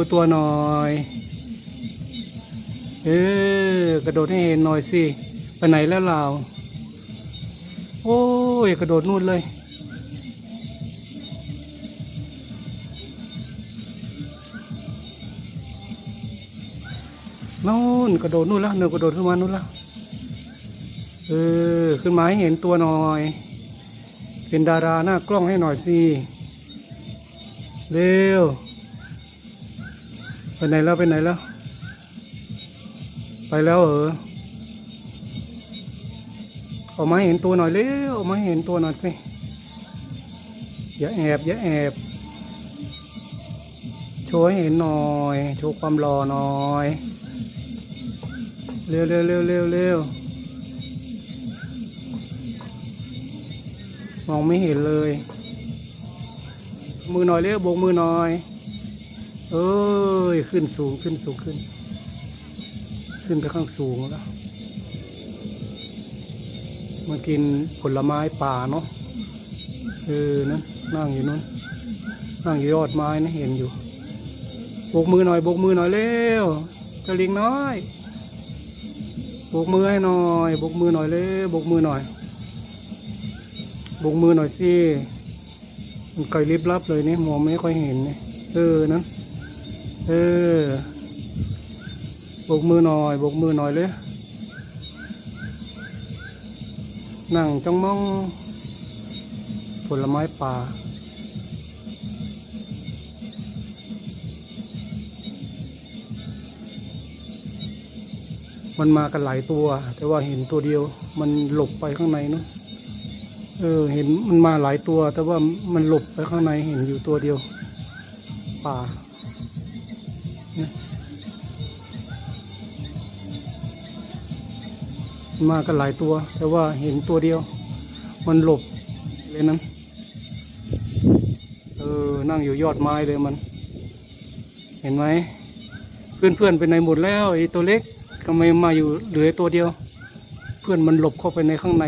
ว์ตัวหน่อย เออกระโดดให้เห็นหน่อยสิไปไหนแล้วเราโอ้ยกระโดดนู่นเลยนู่นกระโดดนู่นแล้วหนูกระโดดขึ้นมานู่นแล้วเออขึ้นมาให้เห็นตัวหน่อย เป็นดาราหน้ากล้องให้หน่อยสิเร็ว ไปไหนแล้วไปไหนแล้ว ไปแล้วเหรอออกมาเห็นตัวหน่อยเร็วออกมาเห็นตัวหน่อยสิอย่าแอบอย่าแอบโชว์ให้เห็นหน่อยโชว์ความหล่อหน่อยเร็วเร็วเร็วเร็วเร็วมองไม่เห็นเลย มือหน่อยเร็วโบกมือหน่อย เอ้ย ขึ้นสูงขึ้นสูงขึ้น ขึ้นไปข้างสูงแล้วมากินผลไม้ป่าเนาะเออนั่นนั่งอยู่นู้นนั่งอยู่ยอดไม้นะเห็นอยู่โบกมือหน่อยโบกมือหน่อยเร็วจะลิงน้อยโบกมือให้หน่อยโบกมือหน่อยเร็วโบกมือหน่อยโบกมือหน่อยสิมันไกลลิบลับเลยเนี่ยมองไม่ค่อยเห็นเนี่ยเออนั้น เออบกมือหน่อยบกมือหน่อยเลย นั่งจ้องมอง ผลไม้ป่า มันมากันหลายตัว แต่ว่าเห็นตัวเดียว มันหลบไปข้างในเนอะเออ เห็นมันมาหลายตัว แต่ว่ามันหลบไปข้างในเห็นอยู่ตัวเดียว ป่า มากันหลายตัว แต่ว่าเห็นตัวเดียว มันหลบเลยนั้นเออ นั่งอยู่ยอดไม้เลยมัน เห็นไหม เพื่อนๆไปไหนหมดแล้วไอ้ตัวเล็กทำไมมาอยู่เหลือตัวเดียว เพื่อนมันหลบเข้าไปในข้างใน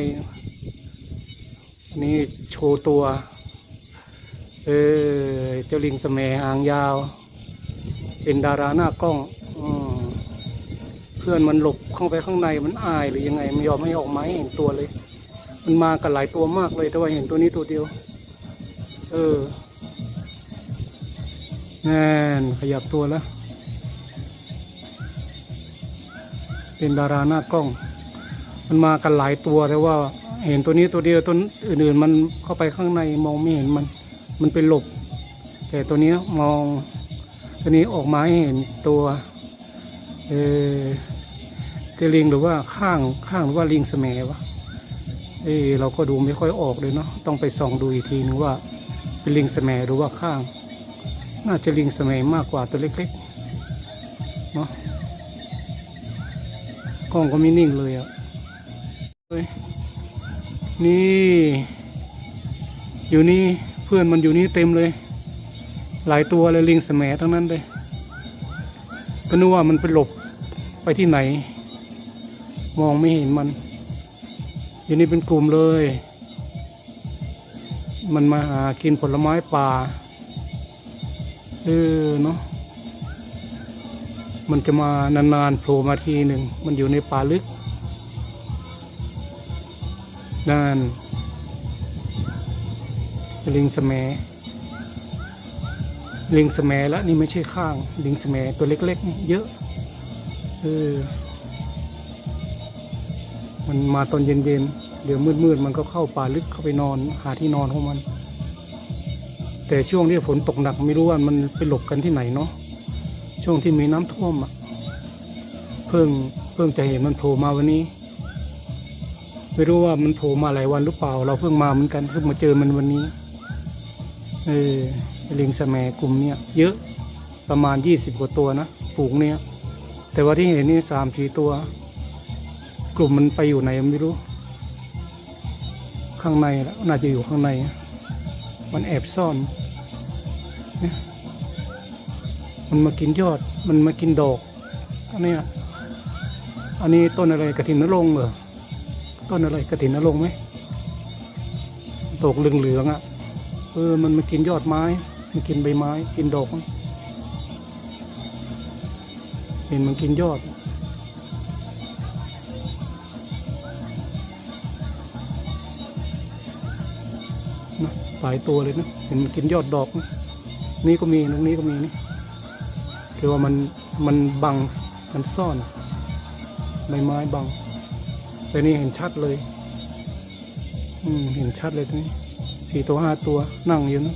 นี่โชว์ตัว เออ เจ้าลิงสมแหหางยาว เป็นดาราหน้ากล้อง พื่อนมันหลบเข้าไปข้างในมันอายหรือยังไงไม่ยอมให้ออกมาให้เห็นตัวเลย มันมากันหลายตัวมากเลยแต่ว่าเห็นตัวนี้ตัวเดียว เออแน่นขยับตัวแล้ว เป็นดาราหน้ากล้อง มันมากันหลายตัวแต่ว่า เห็นตัวนี้ตัวเดียวตัวอื่นๆ มันเข้าไปข้างในมองไม่เห็นมัน มันเป็นหลบ แต่ตัวนี้มอง ตัวนี้ออกมาให้เห็นตัว เออ เจลิงหรือว่าข้างข้างหรือว่าลิงแสมวะเออเราก็ดูไม่ค่อยออกเลยเนาะต้องไปส่องดูอีกทีนึงว่า เป็นลิงแสมหรือว่าข้าง น่าจะลิงแสมมากกว่าตัวเล็กๆเนาะกล้องก็ไม่นิ่งเลยอะนี่ อยู่นี่เพื่อนมันอยู่นี่เต็มเลย หลายตัวเลยลิงแสมทั้งนั้นเลยก็นึกว่ามันไปหลบไปที่ไหน มองไม่เห็นมันอยู่นี่เป็นกลุ่มเลย มันมาหากินผลไม้ป่าเออเนาะมันจะมานานๆโผล่มาทีหนึ่ง มันอยู่ในป่าลึกนั่นลิงสมลิงสมแล้วนี่ไม่ใช่ข้าง ลิงสมตัวเล็ก ๆ เยอะเออ มันมาตอนเย็นๆเดี๋ยวมืดๆมันก็เข้าป่าลึกเข้าไปนอนหาที่นอนของมัน แต่ช่วงที่ฝนตกหนักไม่รู้ว่ามันไปหลบกันที่ไหนเนาะช่วงที่มีน้ำท่วมอะเพิ่งเพิ่งจะเห็นมันโผล่มาวันนี้ ไม่รู้ว่ามันโผล่มาหลายวันหรือเปล่า เราเพิ่งมาเหมือนกันเพิ่งมาเจอมันวันนี้เออลิงสแมกลุ่มเนี้ยเยอะประมาณยี่สิบกว่าตัวนะฝูงเนี้ยแต่ว่าที่เห็นนี่สามสี่ตัว กลุ่มมันไปอยู่ไหนไม่รู้ ข้างในแล้วน่าจะอยู่ข้างใน มันแอบซ่อนมันมากินยอด มันมากินดอกอันนี้อันนี้ต้นอะไรกระถินนรงเหรอต้นอะไรกระถินนรงไหมดอกเหลืองๆอะเออมันมากินยอดไม้มันกินใบไม้ กินดอกมันเห็นมันกินยอด นะหลายตัวเลยนะเห็นมันกินยอดดอกนะนี่ก็มีตรงนี้ก็มีนี่คือว่ามันมันบังมันซ่อนใบไม้บัง แต่นี่เห็นชัดเลย อืมเห็นชัดเลยตรงนี้สี่ตัวห้าตัวนั่งอยู่นะ